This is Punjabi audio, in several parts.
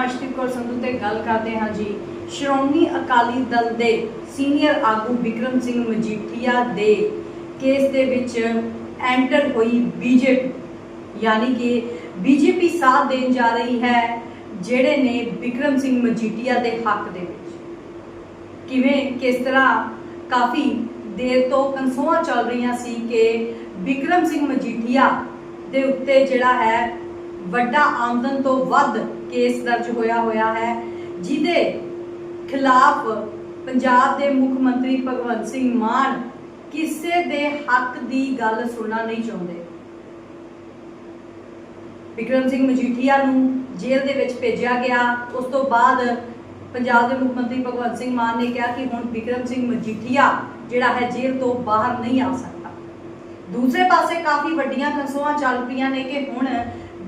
ਹਰਸ਼ਦੀਪ ਕੌਰ ਸੰਧੂ ਤੇ ਗੱਲ ਕਰਦੇ ਹਾਂ ਜੀ। ਸ਼੍ਰੋਮਣੀ ਅਕਾਲੀ ਦਲ ਦੇ ਸੀਨੀਅਰ ਆਗੂ ਵਿਕਰਮ ਸਿੰਘ ਮਜੀਠੀਆ ਦੇ ਕੇਸ ਦੇ ਵਿੱਚ ਐਂਟਰ ਹੋਈ ਬੀਜੇਪੀ। ਯਾਨੀ ਕਿ ਬੀਜੇਪੀ ਸਾਥ ਦੇਣ ਜਾ ਰਹੀ ਹੈ, ਜਿਹੜੇ ਨੇ ਵਿਕਰਮ ਸਿੰਘ ਮਜੀਠੀਆ ਦੇ ਹੱਕ ਦੇ ਵਿੱਚ। ਕਿਵੇਂ, ਕਿਸ ਤਰ੍ਹਾਂ? ਕਾਫੀ ਦੇਰ ਤੋਂ ਕਨਸੋਆਂ ਚੱਲ ਰਹੀਆਂ ਸੀ ਕਿ ਵਿਕਰਮ ਸਿੰਘ ਮਜੀਠੀਆ ਦੇ ਉੱਤੇ ਜਿਹੜਾ ਹੈ ਵੱਡਾ ਆਮਦਨ ਤੋਂ ਵੱਧ ਕੇਸ ਦਰਜ ਹੋਇਆ ਹੋਇਆ ਹੈ, ਜਿਹਦੇ ਖਿਲਾਫ ਪੰਜਾਬ ਦੇ ਮੁੱਖ ਮੰਤਰੀ ਭਗਵੰਤ ਸਿੰਘ ਮਾਨ ਕਿਸੇ ਦੇ ਹੱਕ ਦੀ ਗੱਲ ਸੁਣਨਾ ਨਹੀਂ ਚਾਹੁੰਦੇ। ਵਿਕਰਮ ਸਿੰਘ ਮਜੀਠੀਆ ਨੂੰ ਜੇਲ੍ਹ ਦੇ ਵਿੱਚ ਭੇਜਿਆ ਗਿਆ। ਉਸ ਤੋਂ ਬਾਅਦ ਪੰਜਾਬ ਦੇ ਮੁੱਖ ਮੰਤਰੀ ਭਗਵੰਤ ਸਿੰਘ ਮਾਨ ਨੇ ਕਿਹਾ ਕਿ ਹੁਣ ਵਿਕਰਮ ਸਿੰਘ ਮਜੀਠੀਆ ਜਿਹੜਾ ਹੈ ਜੇਲ੍ਹ ਤੋਂ ਬਾਹਰ ਨਹੀਂ ਆ ਸਕਦਾ। ਦੂਸਰੇ ਪਾਸੇ ਕਾਫੀ ਵੱਡੀਆਂ ਕੰਸੋਆਂ ਚੱਲ ਪਈਆਂ ਨੇ ਕਿ ਹੁਣ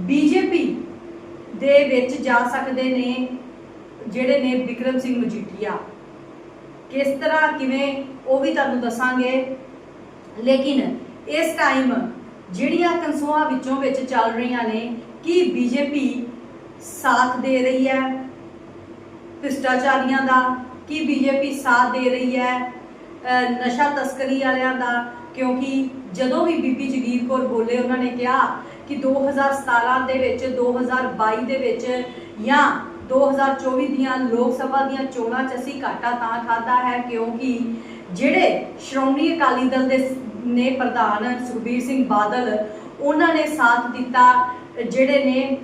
ਬੀਜੇਪੀ ਦੇ ਵਿੱਚ ਜਾ ਸਕਦੇ ਨੇ ਜਿਹੜੇ ਨੇ ਵਿਕਰਮ ਸਿੰਘ ਮਜੀਠੀਆ। ਕਿਸ ਤਰ੍ਹਾਂ ਕਿਵੇਂ ਉਹ ਵੀ ਤੁਹਾਨੂੰ ਦੱਸਾਂਗੇ। ਲੇਕਿਨ ਇਸ ਟਾਈਮ ਜਿਹੜੀਆਂ ਕੰਸੂਆਂ ਵਿੱਚੋਂ ਵਿੱਚ ਚੱਲ ਰਹੀਆਂ ਨੇ, ਕਿ ਬੀਜੇਪੀ ਸਾਥ ਦੇ ਰਹੀ ਹੈ ਭ੍ਰਿਸ਼ਟਾਚਾਰੀਆਂ ਦਾ? ਕਿ ਬੀਜੇਪੀ ਸਾਥ ਦੇ ਰਹੀ ਹੈ ਨਸ਼ਾ ਤਸਕਰੀ ਵਾਲਿਆਂ ਦਾ? ਕਿਉਂਕਿ ਜਦੋਂ ਵੀ ਬੀਬੀ ਜਗੀਰ ਕੌਰ ਬੋਲੇ, ਉਹਨਾਂ ਨੇ ਕਿਹਾ ਕਿ 2017 ਦੇ ਵਿੱਚ 2022 ਦੇ ਵਿੱਚ ਜਾਂ 2024 ਦੀਆਂ ਲੋਕ ਸਭਾ ਦੀਆਂ ਚੋਣਾਂ 'ਚ ਅਸੀਂ ਘਾਟਾ ਤਾਂ ਖਾਦਾ ਹੈ ਕਿਉਂਕਿ ਜਿਹੜੇ ਸ਼੍ਰੋਮਣੀ ਅਕਾਲੀ ਦਲ ਦੇ ਨੇ ਪ੍ਰਧਾਨ ਸੁਖਬੀਰ ਸਿੰਘ ਬਾਦਲ, ਉਹਨਾਂ ਨੇ ਸਾਥ ਦਿੱਤਾ, ਜਿਹੜੇ ਨੇ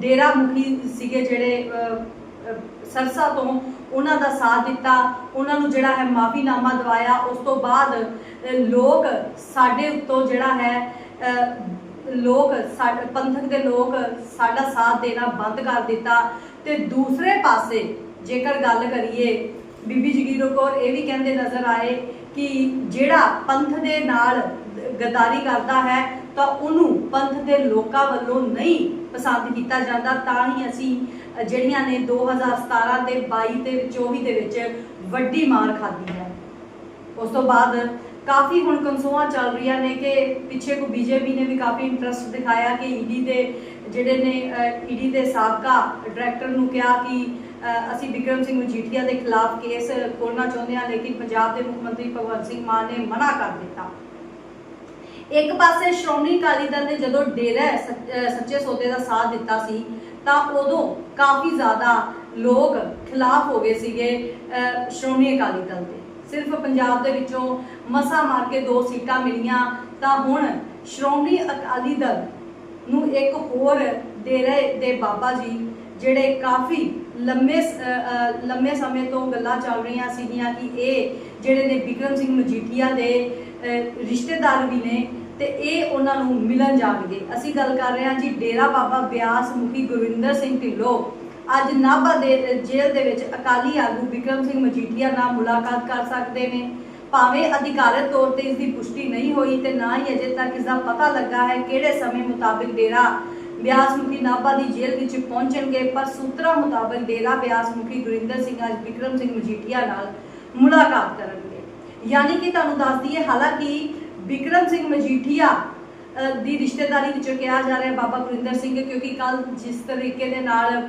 ਡੇਰਾ ਮੁਖੀ ਸੀਗੇ ਜਿਹੜੇ ਸਰਸਾ ਤੋਂ, ਉਹਨਾਂ ਦਾ ਸਾਥ ਦਿੱਤਾ, ਉਹਨਾਂ ਨੂੰ ਜਿਹੜਾ ਹੈ ਮਾਫੀਨਾਮਾ ਦਵਾਇਆ, ਉਸ ਤੋਂ ਬਾਅਦ ਲੋਕ ਸਾਡੇ ਉੱਤੋਂ ਜਿਹੜਾ ਹੈ ਲੋਕ ਸਾਡੇ ਪੰਥਕ ਦੇ ਲੋਕ ਸਾਡਾ ਸਾਥ ਦੇਣਾ ਬੰਦ ਕਰ ਦਿੱਤਾ। ਤੇ ਦੂਸਰੇ ਪਾਸੇ ਜੇਕਰ ਗੱਲ ਕਰੀਏ, ਬੀਬੀ ਜਗੀਰੋ ਕੌਰ ਇਹ ਵੀ ਕਹਿੰਦੇ ਨਜ਼ਰ ਆਏ ਕਿ ਜਿਹੜਾ ਪੰਥ ਦੇ ਨਾਲ ਗਦਾਰੀ ਕਰਦਾ ਹੈ, ਤਾਂ ਉਹਨੂੰ ਪੰਥ ਦੇ ਲੋਕਾਂ ਵੱਲੋਂ ਨਹੀਂ ਪਸੰਦ ਕੀਤਾ ਜਾਂਦਾ। ਤਾਂ ਹੀ ਅਸੀਂ ਜਿਹੜੀਆਂ ਨੇ 2017 ਤੇ 22 ਤੇ 24 ਦੇ ਵਿੱਚ ਵੱਡੀ ਮਾਰ ਖਾਧੀ ਹੈ। ਉਸ ਤੋਂ ਬਾਅਦ ਕਾਫੀ ਹੁਣ ਕੰਸੋਆਂ ਚੱਲ ਰਹੀਆਂ ਨੇ ਕਿ ਪਿੱਛੇ ਕੋ ਬੀਜੇਪੀ ਨੇ ਵੀ ਕਾਫੀ ਇੰਟਰਸਟ ਦਿਖਾਇਆ ਕਿ ਈਡੀ ਦੇ ਜਿਹੜੇ ਨੇ ਈਡੀ ਦੇ ਸਾਬਕਾ ਡਾਇਰੈਕਟਰ ਨੂੰ ਕਿਹਾ ਕਿ ਅਸੀਂ ਵਿਕਰਮ ਸਿੰਘ ਮਜੀਠੀਆ ਦੇ ਖਿਲਾਫ ਕੇਸ ਖੋਲ੍ਹਣਾ ਚਾਹੁੰਦੇ ਹਾਂ, ਲੇਕਿਨ ਪੰਜਾਬ ਦੇ ਮੁੱਖ ਮੰਤਰੀ ਭਗਵੰਤ ਸਿੰਘ ਮਾਨ ਨੇ ਮਨਾ ਕਰ ਦਿੱਤਾ। ਇੱਕ ਪਾਸੇ ਸ਼੍ਰੋਮਣੀ ਅਕਾਲੀ ਦਲ ਨੇ ਜਦੋਂ ਡੇਰਾ ਸੱਚ- ਸੱਚੇ ਸੌਦੇ ਦਾ ਸਾਥ ਦਿੱਤਾ ਸੀ, ਤਾਂ ਉਦੋਂ ਕਾਫੀ ਜ਼ਿਆਦਾ ਲੋਕ ਖਿਲਾਫ ਹੋ ਗਏ ਸੀਗੇ ਸ਼੍ਰੋਮਣੀ ਅਕਾਲੀ ਦਲ ਦੇ। ਸਿਰਫ ਪੰਜਾਬ ਦੇ ਵਿੱਚੋਂ ਮਸਾ ਮਾਰ ਕੇ ਦੋ ਸੀਟਾਂ ਮਿਲੀਆਂ, ਤਾਂ ਹੁਣ ਸ਼੍ਰੋਮਣੀ ਅਕਾਲੀ ਦਲ ਨੂੰ ਇੱਕ ਹੋਰ ਡੇਰੇ ਦੇ ਬਾਬਾ ਜੀ, ਜਿਹੜੇ ਕਾਫੀ ਲੰਮੇ ਲੰਮੇ ਸਮੇਂ ਤੋਂ ਗੱਲਾਂ ਚੱਲ ਰਹੀਆਂ ਸੀਗੀਆਂ ਕਿ ਇਹ ਜਿਹੜੇ ਨੇ ਵਿਕਰਮ ਸਿੰਘ ਮਜੀਠੀਆ ਦੇ ਰਿਸ਼ਤੇਦਾਰ ਵੀ ਨੇ, ਤੇ ਇਹ ਉਹਨਾਂ ਨੂੰ ਮਿਲਣ ਜਾਣਗੇ। ਅਸੀਂ ਗੱਲ ਕਰ ਰਹੇ ਹਾਂ ਜੀ ਡੇਰਾ ਬਾਬਾ ਬਿਆਸ ਮੁਖੀ ਗੁਰਵਿੰਦਰ ਸਿੰਘ ਢਿੱਲੋਂ। ਅੱਜ ਨਾਭਾ ਦੇ ਜੇਲ੍ਹ ਦੇ ਵਿੱਚ ਅਕਾਲੀ ਆਗੂ ਵਿਕਰਮ ਸਿੰਘ ਮਜੀਠੀਆ ਨਾਲ ਮੁਲਾਕਾਤ ਕਰ ਸਕਦੇ ਨੇ। ਭਾਵੇਂ ਅਧਿਕਾਰਤ ਤੌਰ ਤੇ ਇਸ ਦੀ ਪੁਸ਼ਟੀ ਨਹੀਂ ਹੋਈ ਤੇ ਨਾ ਹੀ ਅਜੇ ਤੱਕ ਇਸ ਦਾ ਪਤਾ ਲੱਗਾ ਹੈ ਕਿਹੜੇ ਸਮੇਂ ਮੁਤਾਬਿਕ ਡੇਰਾ ਬਿਆਸ ਮੁਖੀ ਨਾਭਾ ਦੀ ਜੇਲ੍ਹ ਵਿੱਚ ਪਹੁੰਚਣਗੇ, ਪਰ ਸੂਤਰਾਂ ਮੁਤਾਬਕ ਡੇਰਾ ਬਿਆਸ ਮੁਖੀ ਗੁਰਿੰਦਰ ਸਿੰਘ ਅੱਜ ਵਿਕਰਮ ਸਿੰਘ ਮਜੀਠੀਆ ਨਾਲ ਮੁਲਾਕਾਤ ਕਰਨਗੇ। ਯਾਨੀ ਕਿ ਤੁਹਾਨੂੰ ਦੱਸ ਦਈਏ, ਹਾਲਾਂਕਿ ਵਿਕਰਮ ਸਿੰਘ ਮਜੀਠੀਆ ਦੀ ਰਿਸ਼ਤੇਦਾਰੀ ਵਿੱਚੋਂ ਕਿਹਾ ਜਾ ਰਿਹਾ ਬਾਬਾ ਗੁਰਿੰਦਰ ਸਿੰਘ, ਕਿਉਂਕਿ ਕੱਲ ਜਿਸ ਤਰੀਕੇ ਦੇ ਨਾਲ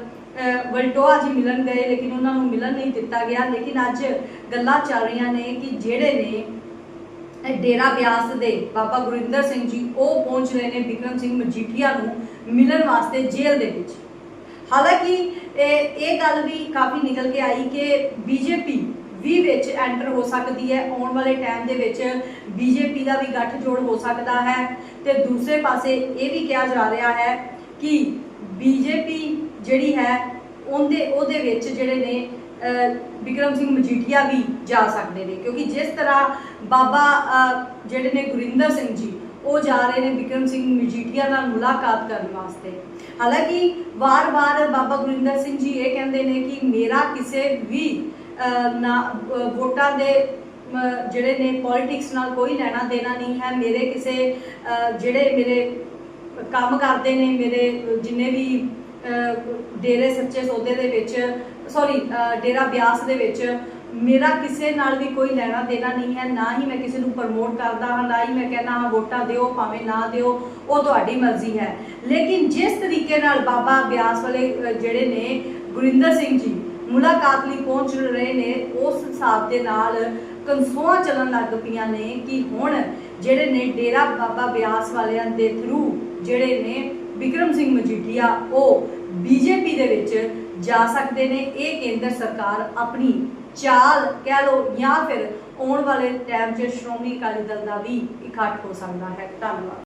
ਵਲਟੋਆ ਜੀ ਮਿਲਣ ਗਏ, ਲੇਕਿਨ ਉਹਨਾਂ ਨੂੰ ਮਿਲਣ ਨਹੀਂ ਦਿੱਤਾ ਗਿਆ। ਲੇਕਿਨ ਅੱਜ ਗੱਲਾਂ ਚੱਲ ਰਹੀਆਂ ਨੇ ਕਿ ਜਿਹੜੇ ਨੇ ਡੇਰਾ ਬਿਆਸ ਦੇ ਬਾਬਾ ਗੁਰਿੰਦਰ ਸਿੰਘ ਜੀ, ਉਹ ਪਹੁੰਚ ਰਹੇ ਨੇ ਵਿਕਰਮ ਸਿੰਘ ਮਜੀਠੀਆ ਨੂੰ ਮਿਲਣ ਵਾਸਤੇ ਜੇਲ੍ਹ ਦੇ ਵਿੱਚ। ਹਾਲਾਂਕਿ ਇਹ ਇਹ ਗੱਲ ਵੀ ਕਾਫੀ ਨਿਕਲ ਕੇ ਆਈ ਕਿ ਬੀਜੇਪੀ ਵੀ ਵਿੱਚ ਐਂਟਰ ਹੋ ਸਕਦੀ ਹੈ। ਆਉਣ ਵਾਲੇ ਟਾਈਮ ਦੇ ਵਿੱਚ ਬੀਜੇਪੀ ਦਾ ਵੀ ਗੱਠਜੋੜ ਹੋ ਸਕਦਾ ਹੈ। ਤੇ ਦੂਸਰੇ ਪਾਸੇ ਇਹ ਵੀ ਕਿਹਾ ਜਾ ਰਿਹਾ ਹੈ ਕਿ ਬੀਜੇਪੀ ਜਿਹੜੀ ਹੈ ਉਹਦੇ ਉਹਦੇ ਵਿੱਚ ਜਿਹੜੇ ਨੇ ਅਹ, ਵਿਕਰਮ ਸਿੰਘ ਮਜੀਠੀਆ ਵੀ ਜਾ ਸਕਦੇ ਨੇ। ਕਿਉਂਕਿ ਜਿਸ ਤਰ੍ਹਾਂ ਬਾਬਾ ਜਿਹੜੇ ਨੇ ਗੁਰਿੰਦਰ ਸਿੰਘ ਜੀ ਉਹ ਜਾ ਰਹੇ ਨੇ ਵਿਕਰਮ ਸਿੰਘ ਮਜੀਠੀਆ ਨਾਲ ਮੁਲਾਕਾਤ ਕਰਨ ਵਾਸਤੇ। ਹਾਲਾਂਕਿ ਵਾਰ-ਵਾਰ ਬਾਬਾ ਗੁਰਿੰਦਰ ਸਿੰਘ ਜੀ ਇਹ ਕਹਿੰਦੇ ਨੇ ਕਿ ਮੇਰਾ ਕਿਸੇ ਵੀ ਨਾ ਵੋਟਾਂ ਦੇ ਜਿਹੜੇ ਨੇ ਪੋਲਿਟਿਕਸ ਨਾਲ ਕੋਈ ਲੈਣਾ ਦੇਣਾ ਨਹੀਂ ਹੈ। ਮੇਰੇ ਕਿਸੇ ਜਿਹੜੇ ਮੇਰੇ ਕੰਮ ਕਰਦੇ ਨੇ ਮੇਰੇ ਜਿੰਨੇ ਵੀ ਡੇਰੇ ਸੱਚੇ ਸੌਦੇ ਦੇ ਵਿੱਚ ਸੌਰੀ ਡੇਰਾ ਬਿਆਸ ਦੇ ਵਿੱਚ ਮੇਰਾ ਕਿਸੇ ਨਾਲ ਵੀ ਕੋਈ ਲੈਣਾ ਦੇਣਾ ਨਹੀਂ ਹੈ, ਨਾ ਹੀ ਮੈਂ ਕਿਸੇ ਨੂੰ ਪ੍ਰਮੋਟ ਕਰਦਾ ਹਾਂ, ਨਾ ਹੀ ਮੈਂ ਕਹਿੰਦਾ ਹਾਂ ਵੋਟਾਂ ਦਿਓ, ਭਾਵੇਂ ਨਾ ਦਿਓ, ਉਹ ਤੁਹਾਡੀ ਮਰਜ਼ੀ ਹੈ। ਲੇਕਿਨ ਜਿਸ ਤਰੀਕੇ ਨਾਲ ਬਾਬਾ ਬਿਆਸ ਵਾਲੇ ਜਿਹੜੇ ਨੇ, ਗੁਰਿੰਦਰ ਸਿੰਘ ਜੀ ਮੁਲਾਕਾਤ ਲਈ ਪਹੁੰਚ ਰਹੇ ਨੇ, ਉਸ ਹਿਸਾਬ ਦੇ ਨਾਲ ਕਨਸੋਆਂ ਚੱਲਣ ਲੱਗ ਪਈਆਂ ਨੇ ਕਿ ਹੁਣ ਜਿਹੜੇ ਨੇ ਡੇਰਾ ਬਾਬਾ ਬਿਆਸ ਵਾਲਿਆਂ ਦੇ ਥਰੂ ਜਿਹੜੇ ਨੇ ਵਿਕਰਮ ਸਿੰਘ ਮਜੀਠੀਆ ਉਹ ਬੀਜੇਪੀ ਦੇ ਵਿੱਚ ਜਾ ਸਕਦੇ ਨੇ। ਇਹ ਕੇਂਦਰ ਸਰਕਾਰ ਆਪਣੀ ਚਾਲ ਕਹਿ ਲੋ ਜਾਂ ਫਿਰ ਆਉਣ ਵਾਲੇ ਟਾਈਮ 'ਚ ਸ਼੍ਰੋਮਣੀ ਅਕਾਲੀ ਦਲ ਦਾ ਵੀ ਇਕੱਠ ਹੋ ਸਕਦਾ ਹੈ। ਧੰਨਵਾਦ।